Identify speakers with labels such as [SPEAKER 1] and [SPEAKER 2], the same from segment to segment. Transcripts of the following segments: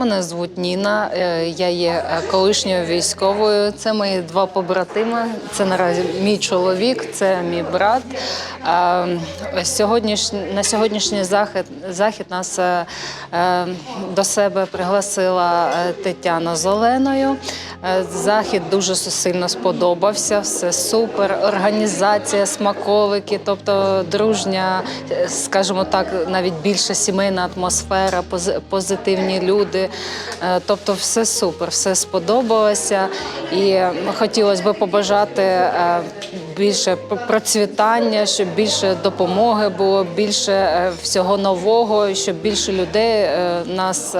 [SPEAKER 1] Мене звуть Ніна, е, я є е, колишньою військовою. Це мої два побратими. Це наразі мій чоловік, це мій брат. Е, Сьогодніш, на сьогоднішній захід, захід нас до себе пригласила Тетяна з Оленою. Е, Захід дуже сильно сподобався. Все супер. Організація, смаколики, тобто дружня, е, скажімо так, навіть більше сімейна атмосфера, пози- позитивні люди. Е, Тобто, все супер, все сподобалося. І хотілося б побажати більше процвітання, щоб більше допомоги було, більше всього нового, щоб більше людей нас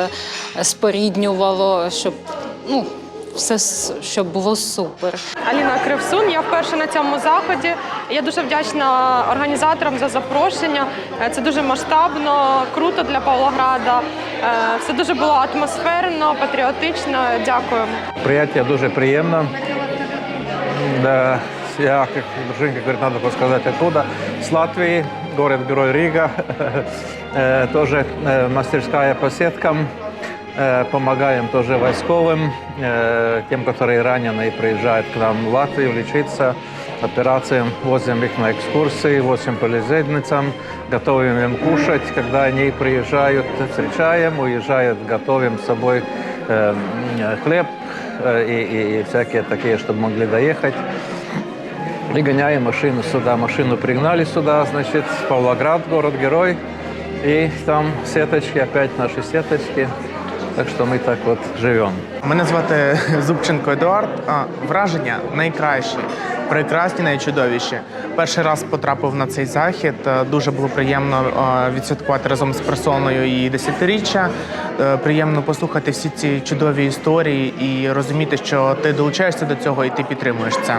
[SPEAKER 1] споріднювало, щоб ну, все щоб було супер.
[SPEAKER 2] Аліна Кривсун. Я вперше на цьому заході. Я дуже вдячна організаторам за запрошення. Е, Це дуже масштабно, круто для Павлограда. Е, Все дуже було атмосферно, патріотично. Дякую.
[SPEAKER 3] Приятие дуже приємно. Да, я, как дружинка говорит, надо подсказать оттуда. С Латвии, город-герой Рига. Э, Тоже э, мастерская по сеткам. Э, Помогаем тоже войсковым, э, тем, которые ранены и приезжают к нам в Латвию лечиться. Операциям возим их на экскурсии, возим по готовим им кушать. Когда они приезжают, встречаем, уезжают, готовим с собой э, хлеб и, и- и всякие такие, чтобы могли доехать. И гоняем машину сюда. Машину пригнали сюда, значит, Павлоград, город-герой. И там сеточки, опять наши сеточки. Так что мы так вот живем.
[SPEAKER 4] Мене звати Зубченко Едуард. А, Враження найкращі, прекрасні, найчудовіші. Перший раз потрапив на цей захід. Е, Дуже було приємно е, відсвяткувати разом з персоною її десятиріччя. Е, Приємно послухати всі ці чудові історії і розуміти, що ти долучаєшся до цього і ти підтримуєш це.